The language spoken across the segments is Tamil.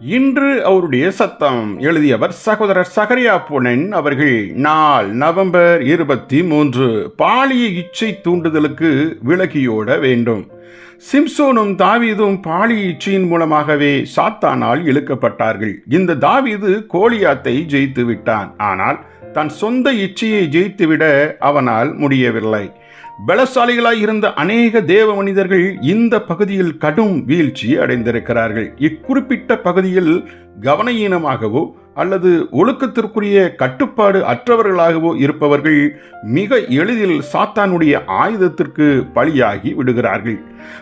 இன்று அவருடைய சத்தம் எழுதியவர் சகோதரர் சகரியா புனன் அவர்கள் நாள் நவம்பர் இருபத்தி மூன்று பாலிய இச்சை தூண்டுதலுக்கு விலகியோட வேண்டும். சிம்சோனும் தாவீதும் பாலிய இச்சையின் மூலமாகவே சாத்தானால் இழுக்கப்பட்டார்கள். இந்த தாவீது கோலியாத்தை ஜெயித்து விட்டான். ஆனால் தன் சொந்த இச்சையை ஜெயித்துவிட அவனால் முடியவில்லை. பலசாலிகளாய் இருந்த அநேக தேவ மனிதர்கள் இந்த பகுதியில் கடும் வீழ்ச்சி அடைந்திருக்கிறார்கள். இக்குறிப்பிட்ட பகுதியில் கவனயீனமாகவோ அல்லது ஒழுக்கத்திற்குரிய கட்டுப்பாடு அற்றவர்களாகவோ இருப்பவர்கள் மிக எளிதில் சாத்தானுடைய ஆயுதத்திற்கு பலியாகி விடுகிறார்கள்.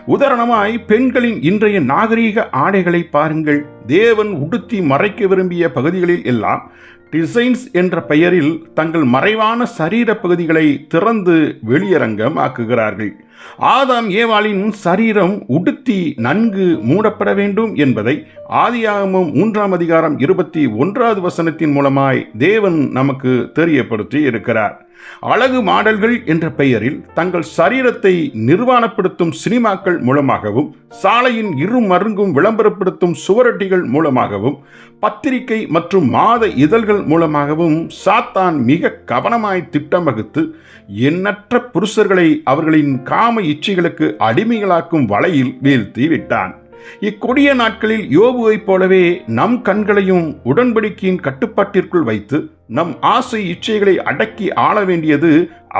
உதாரணமாய் பெண்களின் இன்றைய நாகரீக ஆடைகளை பாருங்கள். தேவன் உடுத்தி மறைக்க விரும்பிய பகுதிகளில் எல்லாம் டிசைன்ஸ் என்ற பெயரில் தங்கள் மறைவான சரீர பகுதிகளை திறந்து வெளியரங்கம் ஆக்குகிறார்கள் ஆதாம் ஏவாளின் சரீரம் உடுத்தி நன்கு மூடப்பட வேண்டும் என்பதை ஆதியாகமும் மூன்றாம் அதிகாரம் இருபத்தி ஒன்றாவது வசனத்தின் மூலமாய் தேவன் நமக்கு தெரியப்படுத்தி இருக்கிறார். அழகு மாடல்கள் என்ற பெயரில் தங்கள் சரீரத்தை நிர்வாணப்படுத்தும் சினிமாக்கள் மூலமாகவும் சாலையின் இரு மருங்கும் விளம்பரப்படுத்தும் சுவரட்டிகள் மூலமாகவும் பத்திரிகை மற்றும் மாத இதழ்கள் மூலமாகவும் சாத்தான் மிக கவனமாய் திட்டம் வகுத்து எண்ணற்ற புருஷர்களை அவர்களின் காம இச்சைகளுக்கு அடிமைகளாக்கும் வலையில் வீழ்த்தி விட்டான். இக்கொடிய நாட்களில் யோபுவைப் போலவே நம் கண்களையும் உடன்படிக்கையின் கட்டுப்பாட்டிற்குள் வைத்து நம் ஆசை இச்சைகளை அடக்கி ஆள வேண்டியது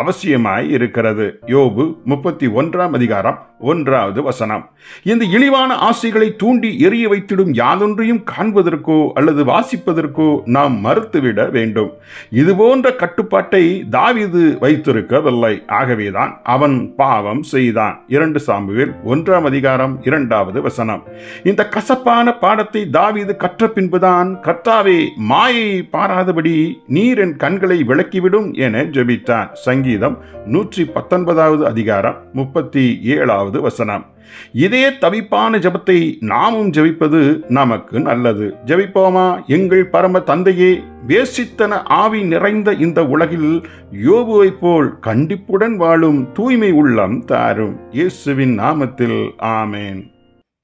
அவசியமாய் இருக்கிறது. யோபு முப்பத்தி ஒன்றாம் அதிகாரம் ஒன்றாவது வசனம். இந்த இழிவான ஆசைகளை தூண்டி எரிய வைத்திடும் யாதொன்றையும் காண்பதற்கோ அல்லது வாசிப்பதற்கோ நாம் மறுத்துவிட வேண்டும். இதுபோன்ற கட்டுப்பாட்டை தாவிது வைத்திருக்கவில்லை. ஆகவேதான் அவன் பாவம் செய்தான். இரண்டு சாம்புவில் ஒன்றாம் அதிகாரம் இரண்டாவது வசனம். இந்த கசப்பான பாடத்தை தாவிது கற்ற பின்புதான் கர்த்தாவே மாயை பாராதபடி நீர் என் கண்களை விளக்கிவிடும் என ஜெபித்தான். சங்கீதம் நூற்றி பத்தொன்பதாவது அதிகாரம் முப்பத்தி ஏழாவது வசனம். இதே தவிப்பான ஜபத்தை நாமும் ஜெபிப்பது நமக்கு நல்லது. ஜெபிப்போமா? எங்கள் பரம தந்தையே வேசித்தன ஆவி நிறைந்த இந்த உலகில் யோபுவைப் போல் கண்டிப்புடன் வாழும் தூய்மை உள்ளம் தாரும். இயேசுவின் நாமத்தில் ஆமேன்.